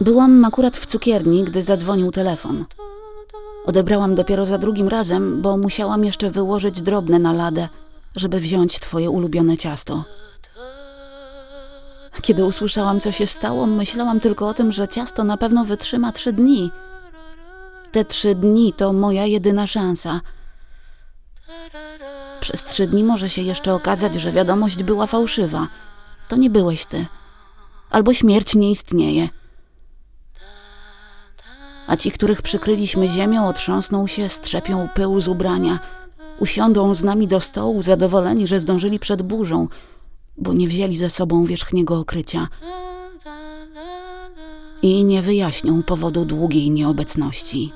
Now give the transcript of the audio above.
Byłam akurat w cukierni, gdy zadzwonił telefon. Odebrałam dopiero za drugim razem, bo musiałam jeszcze wyłożyć drobne na ladę, żeby wziąć twoje ulubione ciasto. Kiedy usłyszałam, co się stało, myślałam tylko o tym, że ciasto na pewno wytrzyma trzy dni. Te trzy dni to moja jedyna szansa. Przez trzy dni może się jeszcze okazać, że wiadomość była fałszywa. To nie byłeś ty. Albo śmierć nie istnieje. A ci, których przykryliśmy ziemią, otrząsną się, strzepią pył z ubrania. Usiądą z nami do stołu, zadowoleni, że zdążyli przed burzą, bo nie wzięli ze sobą wierzchniego okrycia i nie wyjaśnią powodu długiej nieobecności.